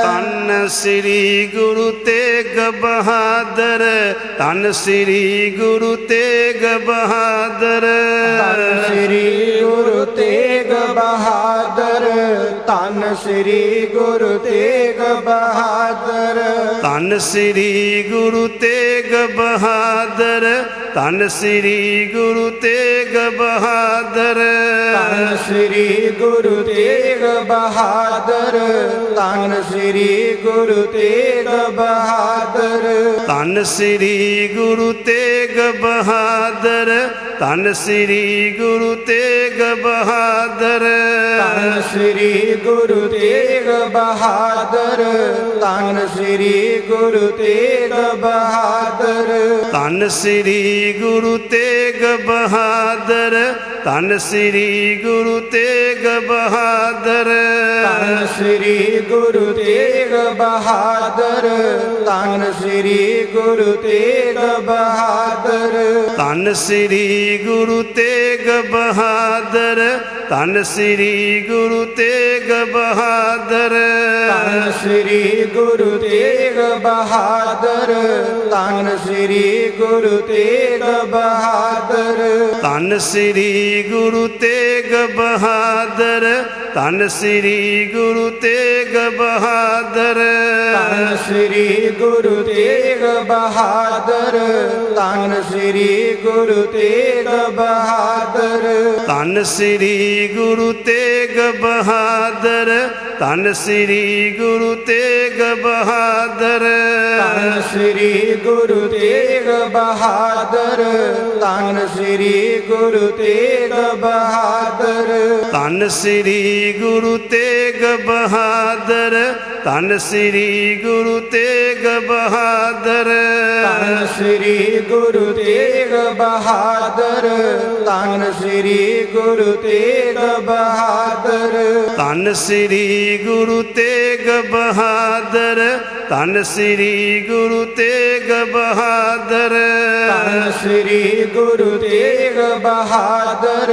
ਧੰਨ ਸ੍ਰੀ ਗੁਰੂ ਤੇਗ ਬਹਾਦਰ, ਧੰਨ ਸ੍ਰੀ ਗੁਰੂ ਤੇਗ ਬਹਾਦਰ। ਧੰਨ ਸ੍ਰੀ ਗੁਰੂ ਤੇਗ ਬਹਾਦਰ, ਧੰਨ ਸ੍ਰੀ ਗੁਰੂ ਤੇਗ ਬਹਾਦਰ ਧੰਨ ਸ੍ਰੀ ਗੁਰੂ ਤੇਗ ਬਹਾਦਰ ਧੰਨ ਸ੍ਰੀ ਗੁਰੂ ਤੇਗ ਬਹਾਦਰ। ਧੰਨ ਸ੍ਰੀ ਗੁਰੂ ਤੇਗ ਬਹਾਦਰ ਧੰਨ ਸ੍ਰੀ ਗੁਰੂ ਤੇਗ ਬਹਾਦਰ। ਧੰਨ ਸ੍ਰੀ ਗੁਰੂ ਤੇਗ ਬਹਾਦਰ ਧੰਨ ਸ੍ਰੀ ਗੁਰੂ ਤੇਗ ਬਹਾਦਰ। ਧੰਨ ਸ੍ਰੀ ਗੁਰੂ ਤੇਗ ਬਹਾਦਰ ਧੰਨ ਸ੍ਰੀ ਗੁਰੂ ਤੇਗ ਬਹਾਦਰ। ਧੰਨ ਸ੍ਰੀ ਗੁਰੂ ਤੇਗ ਬਹਾਦਰ ਧੰਨ ਸ੍ਰੀ ਗੁਰੂ ਤੇਗ ਬਹਾਦਰ। ਧੰਨ ਸ੍ਰੀ ਗੁਰੂ ਤੇਗ ਬਹਾਦਰ ਧੰਨ ਸ੍ਰੀ ਗੁਰੂ ਤੇਗ ਬਹਾਦਰ। ਧੰਨ ਸ੍ਰੀ ਗੁਰੂ ਤੇਗ ਬਹਾਦਰ ਧੰਨ ਸ੍ਰੀ ਗੁਰੂ ਤੇਗ ਬਹਾਦਰ। ਧੰਨ ਸ੍ਰੀ ਗੁਰੂ ਤੇਗ ਬਹਾਦਰ ਧੰਨ ਸ੍ਰੀ ਗੁਰੂ ਤੇਗ ਬਹਾਦਰ। ਧੰਨ ਸ੍ਰੀ ਗੁਰੂ ਤੇਗ ਬਹਾਦਰ। ਧੰਨ ਸ੍ਰੀ ਗੁਰੂ ਤੇਗ ਬਹਾਦਰ। ਧੰਨ ਸ੍ਰੀ ਗੁਰੂ ਤੇਗ ਬਹਾਦਰ। ਧੰਨ ਸ੍ਰੀ ਗੁਰੂ ਤੇਗ ਬਹਾਦਰ। ਧੰਨ ਸ੍ਰੀ ਗੁਰੂ ਤੇਗ ਬਹਾਦਰ। ਧੰਨ ਸ੍ਰੀ ਗੁਰੂ ਤੇਗ ਬਹਾਦਰ। ਧੰਨ ਸ੍ਰੀ ਗੁਰੂ ਤੇਗ ਬਹਾਦਰ ਧੰਨ ਸ੍ਰੀ ਗੁਰੂ ਤੇਗ ਬਹਾਦਰ। ਧੰਨ ਸ੍ਰੀ ਗੁਰੂ ਤੇਗ ਬਹਾਦਰ ਧੰਨ ਸ੍ਰੀ ਗੁਰੂ ਤੇਗ ਬਹਾਦਰ। ਧੰਨ ਸ੍ਰੀ ਗੁਰੂ ਤੇਗ ਬਹਾਦਰ ਧੰਨ ਸ੍ਰੀ ਗੁਰੂ ਤੇਗ ਬਹਾਦਰ। ਧੰਨ ਸ੍ਰੀ ਗੁਰੂ ਤੇਗ ਬਹਾਦਰ। ਧੰਨ ਸ੍ਰੀ ਗੁਰੂ ਤੇਗ ਬਹਾਦਰ। ਧੰਨ ਸ੍ਰੀ ਗੁਰੂ ਤੇਗ ਬਹਾਦਰ।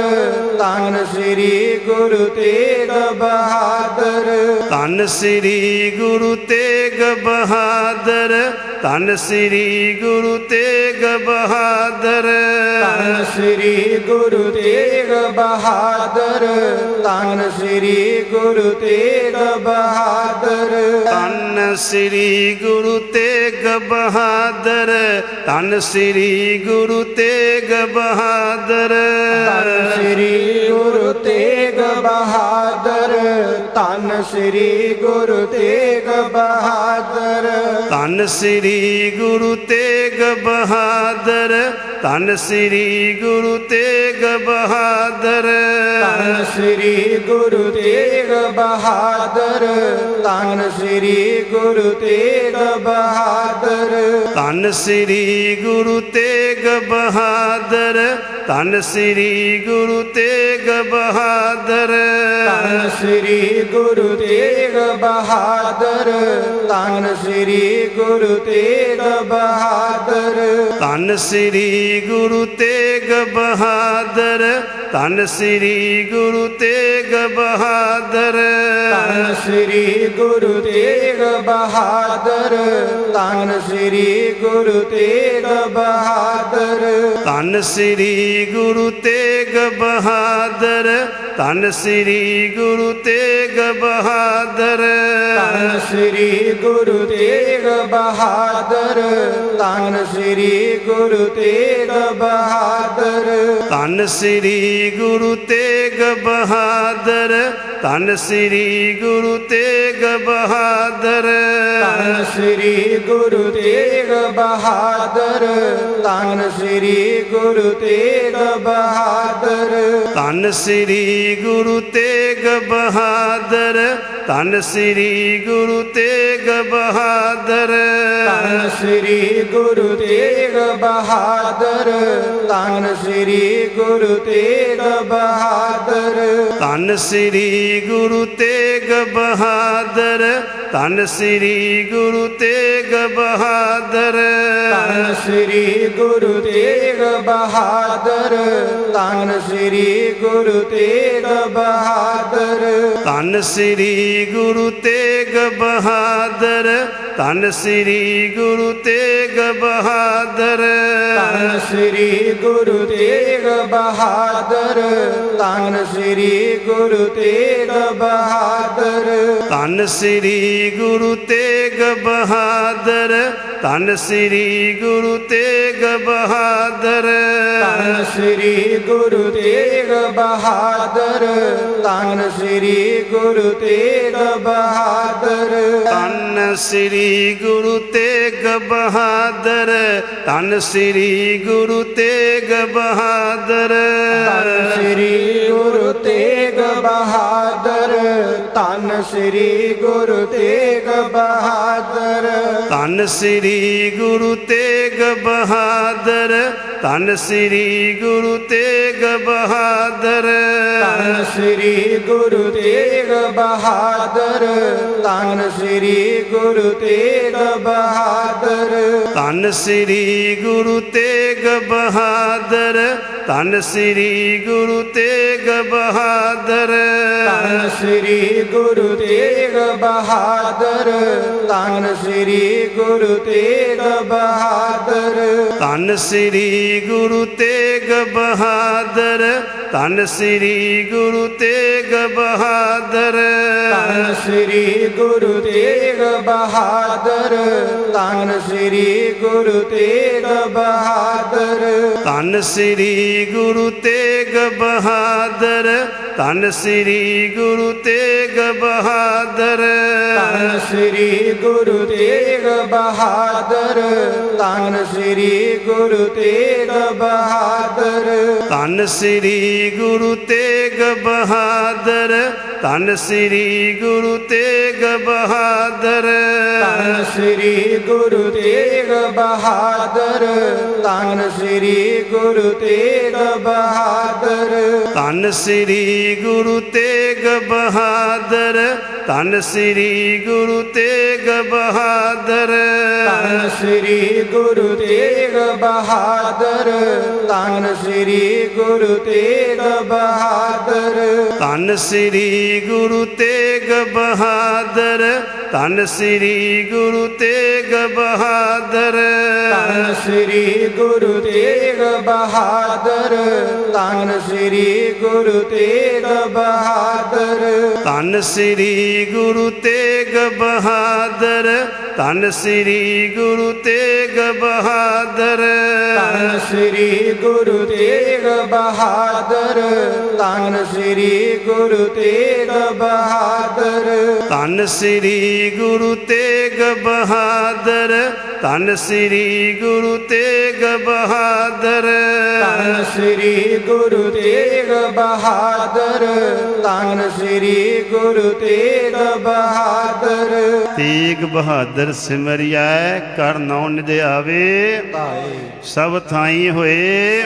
ਧੰਨ ਸ੍ਰੀ ਗੁਰੂ ਤੇਗ ਬਹਾਦਰ। ਧੰਨ ਸ੍ਰੀ ਗੁਰੂ ਤੇਗ ਬਹਾਦਰ। ਧੰਨ ਸ੍ਰੀ ਗੁਰੂ ਤੇਗ ਬਹਾਦਰ। ਧੰਨ ਸ੍ਰੀ ਗੁਰੂ ਤੇਗ ਬਹਾਦਰ। ਧੰਨ ਸ੍ਰੀ ਗੁਰੂ ਤੇਗ ਬਹਾਦਰ। ਧੰਨ ਸ੍ਰੀ ਗੁਰੂ ਤੇਗ ਬਹਾਦਰ। ਧੰਨ ਸ੍ਰੀ ਗੁਰੂ ਤੇਗ ਬਹਾਦਰ। ਧੰਨ ਸ੍ਰੀ ਗੁਰੂ ਤੇਗ ਬਹਾਦਰ। ਧੰਨ ਸ੍ਰੀ ਗੁਰੂ ਤੇਗ ਬਹਾਦਰ। ਧੰਨ ਸ੍ਰੀ ਗੁਰੂ ਤੇਗ ਬਹਾਦਰ। ਧੰਨ ਸ੍ਰੀ ਗੁਰੂ ਤੇਗ ਬਹਾਦਰ। ਧੰਨ ਸ੍ਰੀ ਗੁਰੂ ਤੇਗ ਬਹਾਦਰ, ਧੰਨ ਸ੍ਰੀ ਗੁਰੂ ਤੇਗ ਬਹਾਦਰ। ਧੰਨ ਸ੍ਰੀ ਗੁਰੂ ਤੇਗ ਬਹਾਦਰ, ਧੰਨ ਸ੍ਰੀ ਗੁਰੂ ਤੇਗ ਬਹਾਦਰ। ਧੰਨ ਸ੍ਰੀ ਗੁਰੂ ਤੇਗ ਬਹਾਦਰ ਧੰਨ ਸ੍ਰੀ ਗੁਰੂ ਤੇਗ ਬਹਾਦਰ। ਧੰਨ ਸ੍ਰੀ ਗੁਰੂ ਤੇਗ ਬਹਾਦਰ ਧੰਨ ਸ੍ਰੀ ਗੁਰੂ ਤੇਗ ਬਹਾਦਰ। ਧੰਨ ਸ੍ਰੀ ਗੁਰੂ ਤੇਗ ਬਹਾਦਰ ਧੰਨ ਸ੍ਰੀ ਗੁਰੂ ਤੇਗ ਬਹਾਦਰ। ਧੰਨ ਸ੍ਰੀ ਗੁਰੂ ਤੇਗ ਬਹਾਦਰ ਧੰਨ ਸ੍ਰੀ ਗੁਰੂ ਤੇਗ ਬਹਾਦਰ। ਧੰਨ ਸ੍ਰੀ ਗੁਰੂ ਤੇਗ ਬਹਾਦਰ ਧੰਨ ਸ੍ਰੀ ਗੁਰੂ ਤੇਗ ਬਹਾਦਰ। ਧੰਨ ਸ੍ਰੀ ਗੁਰੂ ਤੇਗ ਬਹਾਦਰ। ਧੰਨ ਸ੍ਰੀ ਗੁਰੂ ਤੇਗ ਬਹਾਦਰ। ਧੰਨ ਸ੍ਰੀ ਗੁਰੂ ਤੇਗ ਬਹਾਦਰ। ਧੰਨ ਸ੍ਰੀ ਗੁਰੂ ਤੇਗ ਬਹਾਦਰ। ਧੰਨ ਸ੍ਰੀ ਗੁਰੂ ਤੇਗ ਬਹਾਦਰ। ਧੰਨ ਸ੍ਰੀ ਗੁਰੂ ਤੇਗ ਬਹਾਦਰ। ਧੰਨ ਸ੍ਰੀ ਗੁਰੂ ਤੇਗ ਬਹਾਦਰ ਧੰਨ ਸ੍ਰੀ ਗੁਰੂ ਤੇਗ ਬਹਾਦਰ। ਧੰਨ ਸ੍ਰੀ ਗੁਰੂ ਤੇਗ ਬਹਾਦਰ ਧੰਨ ਸ੍ਰੀ ਗੁਰੂ ਤੇਗ ਬਹਾਦਰ। ਧੰਨ ਸ੍ਰੀ ਗੁਰੂ ਤੇਗ ਬਹਾਦਰ ਧੰਨ ਸ੍ਰੀ ਗੁਰੂ ਤੇਗ ਬਹਾਦਰ। ਧੰਨ ਸ੍ਰੀ ਗੁਰੂ ਤੇਗ ਬਹਾਦਰ। ਧੰਨ ਸ੍ਰੀ ਗੁਰੂ ਤੇਗ ਬਹਾਦਰ। ਧੰਨ ਸ੍ਰੀ ਗੁਰੂ ਤੇਗ ਬਹਾਦਰ। ਧੰਨ ਸ੍ਰੀ ਗੁਰੂ ਤੇਗ ਬਹਾਦਰ। ਧੰਨ ਸ੍ਰੀ ਗੁਰੂ ਤੇਗ ਬਹਾਦਰ। ਧੰਨ ਸ੍ਰੀ ਗੁਰੂ ਤੇਗ ਬਹਾਦਰ। ਧੰਨ ਸ੍ਰੀ ਗੁਰੂ ਤੇਗ ਬਹਾਦਰ। ਧੰਨ ਸ੍ਰੀ ਗੁਰੂ ਤੇਗ ਬਹਾਦਰ। ਧੰਨ ਸ੍ਰੀ ਗੁਰੂ ਤੇਗ ਬਹਾਦਰ। ਧੰਨ ਸ੍ਰੀ ਗੁਰੂ ਤੇਗ ਬਹਾਦਰ। ਧੰਨ ਸ੍ਰੀ ਗੁਰੂ ਤੇਗ ਬਹਾਦਰ। ਧੰਨ ਸ੍ਰੀ ਗੁਰੂ ਤੇਗ ਬਹਾਦਰ। ਧੰਨ ਸ੍ਰੀ ਗੁਰੂ ਤੇਗ ਬਹਾਦਰ ਧੰਨ ਸ੍ਰੀ ਗੁਰੂ ਤੇਗ ਬਹਾਦਰ। ਧੰਨ ਸ੍ਰੀ ਗੁਰੂ ਤੇਗ ਬਹਾਦਰ। ਧੰਨ ਸ੍ਰੀ ਗੁਰੂ ਤੇਗ ਬਹਾਦਰ। ਧੰਨ ਸ੍ਰੀ ਗੁਰੂ ਤੇਗ ਬਹਾਦਰ। ਧੰਨ ਸ੍ਰੀ ਗੁਰੂ ਤੇਗ ਬਹਾਦਰ। ਧੰਨ ਸ੍ਰੀ ਗੁਰੂ ਤੇਗ ਬਹਾਦਰ। ਧੰਨ ਸ੍ਰੀ ਗੁਰੂ ਤੇਗ ਬਹਾਦਰ। ਧੰਨ ਸ੍ਰੀ ਗੁਰੂ ਤੇਗ ਬਹਾਦਰ। ਧੰਨ ਸ੍ਰੀ ਗੁਰੂ ਤੇਗ ਬਹਾਦਰ। ਧੰਨ ਸ੍ਰੀ ਗੁਰੂ ਤੇਗ ਬਹਾਦਰ। ਧੰਨ ਸ੍ਰੀ ਗੁਰੂ ਤੇਗ ਬਹਾਦਰ। ਧੰਨ ਸ੍ਰੀ ਗੁਰੂ ਤੇਗ ਬਹਾਦਰ। ਧੰਨ ਸ੍ਰੀ ਗੁਰੂ ਤੇਗ ਬਹਾਦਰ। ਧੰਨ ਸ੍ਰੀ ਗੁਰੂ ਤੇਗ ਬਹਾਦਰ। ਧੰਨ ਸ੍ਰੀ ਗੁਰੂ ਤੇਗ ਬਹਾਦਰ। ਧੰਨ ਸ੍ਰੀ ਗੁਰੂ ਤੇਗ ਬਹਾਦਰ। ਧੰਨ ਸ੍ਰੀ ਗੁਰੂ ਤੇਗ ਬਹਾਦਰ। ਧੰਨ ਸ੍ਰੀ ਗੁਰੂ ਤੇਗ ਬਹਾਦਰ। ਧੰਨ ਸ੍ਰੀ ਗੁਰੂ ਤੇਗ ਬਹਾਦਰ। ਧੰਨ ਸ੍ਰੀ ਗੁਰੂ ਤੇਗ ਬਹਾਦਰ। ਧੰਨ ਸ੍ਰੀ ਗੁਰੂ ਤੇਗ ਬਹਾਦਰ। ਧੰਨ ਸ੍ਰੀ ਗੁਰੂ ਤੇਗ ਬਹਾਦਰ। ਧੰਨ ਸ੍ਰੀ ਗੁਰੂ ਤੇਗ ਬਹਾਦਰ। ਧੰਨ ਸ੍ਰੀ ਗੁਰੂ ਤੇਗ ਬਹਾਦਰ ਧੰਨ ਸ੍ਰੀ ਗੁਰੂ ਤੇਗ ਬਹਾਦਰ। ਧੰਨ ਸ੍ਰੀ ਗੁਰੂ ਤੇਗ ਬਹਾਦਰ ਧੰਨ ਸ੍ਰੀ ਗੁਰੂ ਤੇਗ ਬਹਾਦਰ। ਧੰਨ ਸ੍ਰੀ ਗੁਰੂ ਤੇਗ ਬਹਾਦਰ ਧੰਨ ਸ੍ਰੀ ਗੁਰੂ ਤੇਗ ਬਹਾਦਰ। ਧੰਨ ਸ੍ਰੀ ਗੁਰੂ ਤੇਗ ਬਹਾਦਰ ਧੰਨ ਸ੍ਰੀ ਗੁਰੂ ਤੇਗ ਬਹਾਦਰ। ਧੰਨ ਸ੍ਰੀ ਗੁਰੂ ਤੇਗ ਬਹਾਦਰ। ਧੰਨ ਸ੍ਰੀ ਗੁਰੂ ਤੇਗ ਬਹਾਦਰ। ਧੰਨ ਸ੍ਰੀ ਗੁਰੂ ਤੇਗ ਬਹਾਦਰ। ਧੰਨ ਸ੍ਰੀ ਗੁਰੂ ਤੇਗ ਬਹਾਦਰ। ਤੇਗ ਬਹਾਦਰ ਸਿਮਰਿਐ ਕਰ ਨੌ ਨਿਧਿਆਵੇ। ਸਭ ਥਾਈ ਹੋਏ।